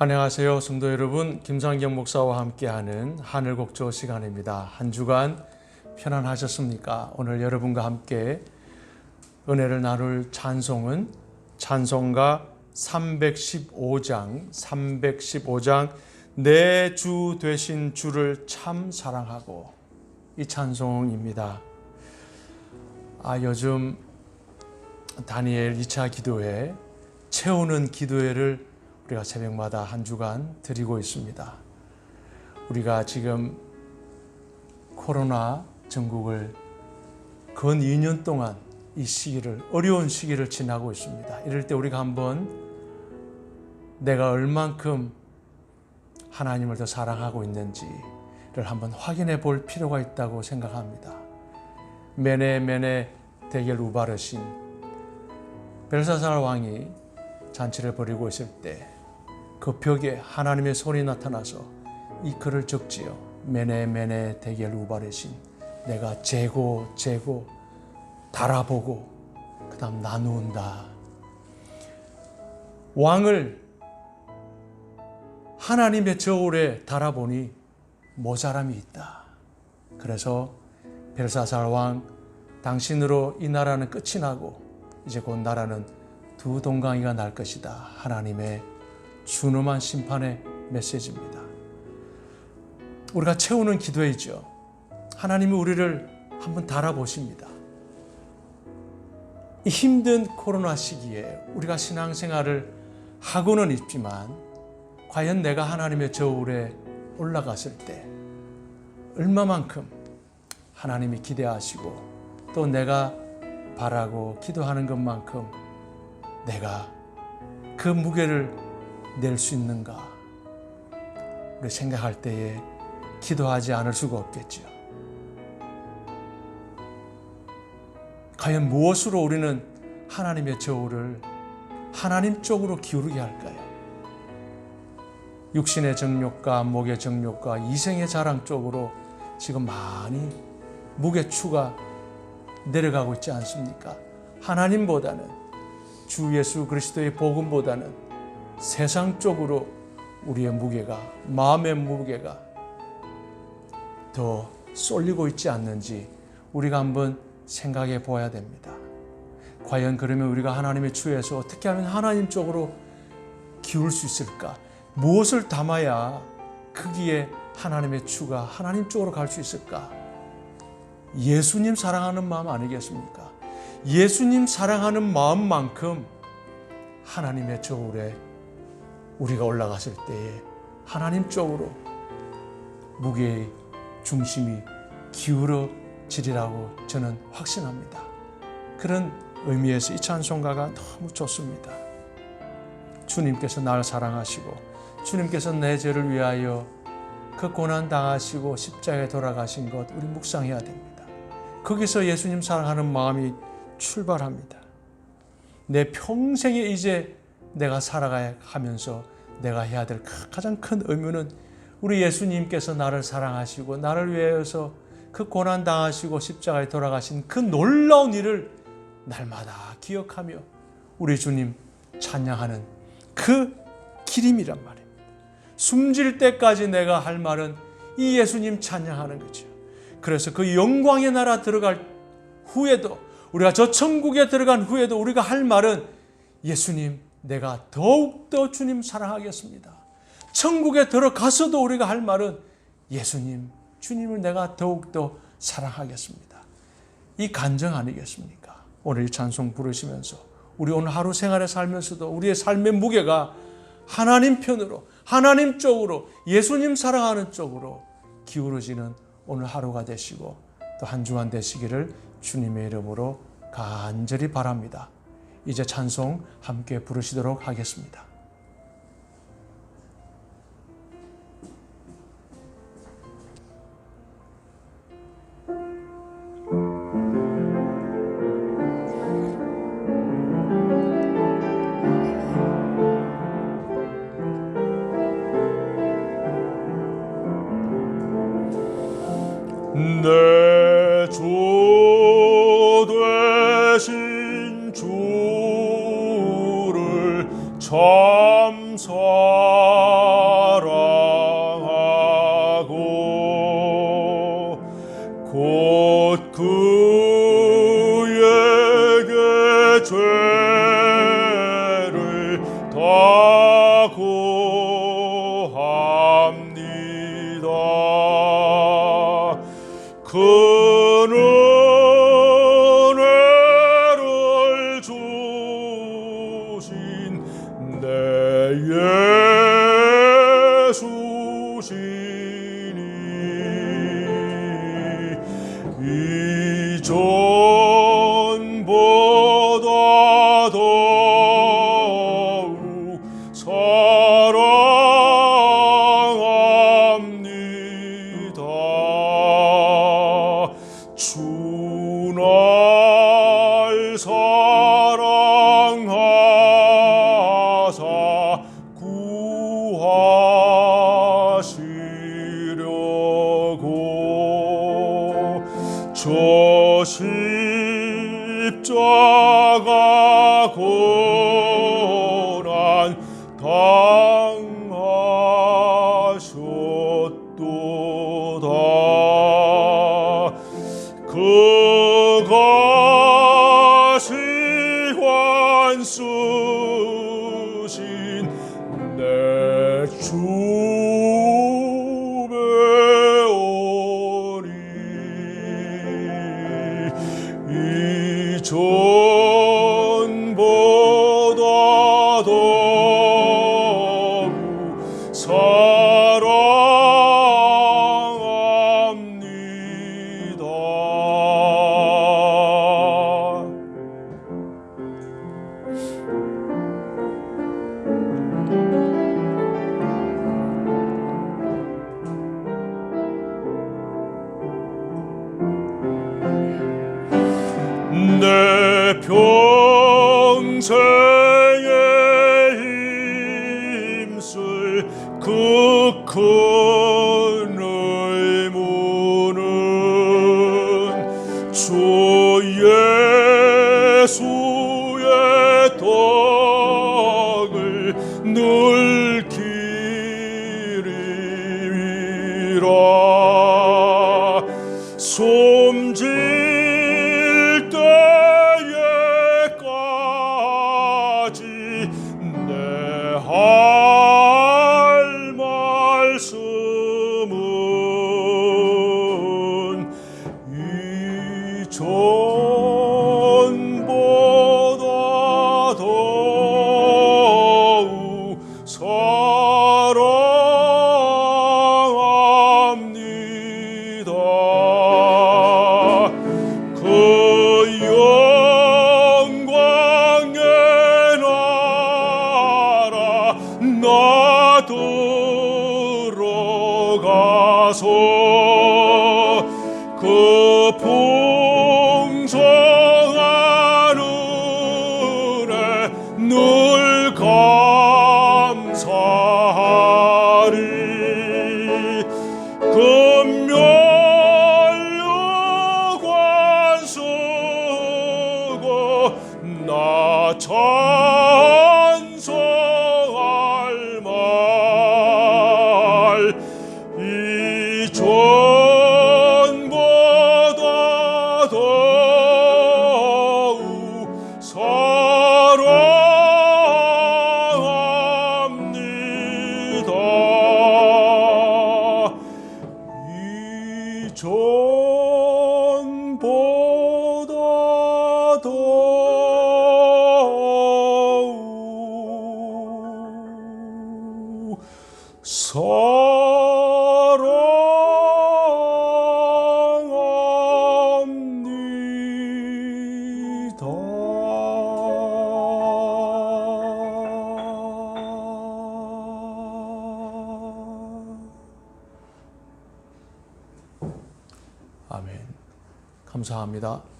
안녕하세요, 성도 여러분. 김상경 목사와 함께하는 하늘곡조 시간입니다. 한 주간 편안하셨습니까? 오늘 여러분과 함께 은혜를 나눌 찬송은 찬송가 315장, 315장 내 주 되신 주를 참 사랑하고 이 찬송입니다. 아, 요즘 다니엘 2차 기도회 채우는 기도회를 우리가 새벽마다 한 주간 드리고 있습니다. 우리가 지금 코로나 전국을 근 2년 동안 이 시기를 어려운 시기를 지나고 있습니다. 이럴 때 우리가 한번 내가 얼만큼 하나님을 더 사랑하고 있는지를 한번 확인해 볼 필요가 있다고 생각합니다. 메네 메네 대겔 우바르신 벨사살 왕이 잔치를 벌이고 있을 때 그 벽에 하나님의 손이 나타나서 이 글을 적지요. 메네 메네 대겔 우바르신 내가 재고 재고 달아보고 그다음 나누온다. 왕을 하나님의 저울에 달아보니 모자람이 있다. 그래서 벨사살 왕 당신으로 이 나라는 끝이 나고 이제 곧 나라는 두 동강이가 날 것이다. 하나님의 준엄한 심판의 메시지입니다. 우리가 채우는 기도이죠. 하나님이 우리를 한번 달아보십니다. 이 힘든 코로나 시기에 우리가 신앙생활을 하고는 있지만 과연 내가 하나님의 저울에 올라갔을 때 얼마만큼 하나님이 기대하시고 또 내가 바라고 기도하는 것만큼 내가 그 무게를 낼 수 있는가 우리 생각할 때에 기도하지 않을 수가 없겠지요. 과연 무엇으로 우리는 하나님의 저울을 하나님 쪽으로 기울게 할까요? 육신의 정욕과 목의 정욕과 이생의 자랑 쪽으로 지금 많이 무게추가 내려가고 있지 않습니까? 하나님보다는 주 예수 그리스도의 복음보다는 세상 쪽으로 우리의 무게가 마음의 무게가 더 쏠리고 있지 않는지 우리가 한번 생각해 보아야 됩니다. 과연 그러면 우리가 하나님의 주에서 어떻게 하면 하나님 쪽으로 기울 수 있을까? 무엇을 담아야 크기에 하나님의 주가 하나님 쪽으로 갈 수 있을까? 예수님 사랑하는 마음 아니겠습니까? 예수님 사랑하는 마음만큼 하나님의 저울에 우리가 올라갔을 때에 하나님 쪽으로 무게의 중심이 기울어지리라고 저는 확신합니다. 그런 의미에서 이 찬송가가 너무 좋습니다. 주님께서 나를 사랑하시고 주님께서 내 죄를 위하여 그 고난 당하시고 십자가에 돌아가신 것 우리 묵상해야 됩니다. 거기서 예수님 사랑하는 마음이 출발합니다. 내 평생에 이제 내가 살아가야 하면서 내가 해야 될 가장 큰 의무는 우리 예수님께서 나를 사랑하시고 나를 위하여서 그 고난 당하시고 십자가에 돌아가신 그 놀라운 일을 날마다 기억하며 우리 주님 찬양하는 그 기림이란 말입니다. 숨질 때까지 내가 할 말은 이 예수님 찬양하는 거죠. 그래서 그 영광의 나라 들어갈 후에도 우리가 저 천국에 들어간 후에도 우리가 할 말은 예수님 내가 더욱더 주님 사랑하겠습니다. 천국에 들어가서도 우리가 할 말은 예수님 주님을 내가 더욱더 사랑하겠습니다. 이 간정 아니겠습니까? 오늘 이 찬송 부르시면서 우리 오늘 하루 생활에 살면서도 우리의 삶의 무게가 하나님 편으로 하나님 쪽으로 예수님 사랑하는 쪽으로 기울어지는 오늘 하루가 되시고 또 한 주간 되시기를 주님의 이름으로 간절히 바랍니다. 이제 찬송 함께 부르시도록 하겠습니다. 내 주 così 고 저 십자가 고 Boy. 범죄 도로 가소. 사랑합니다. 아멘. 감사합니다.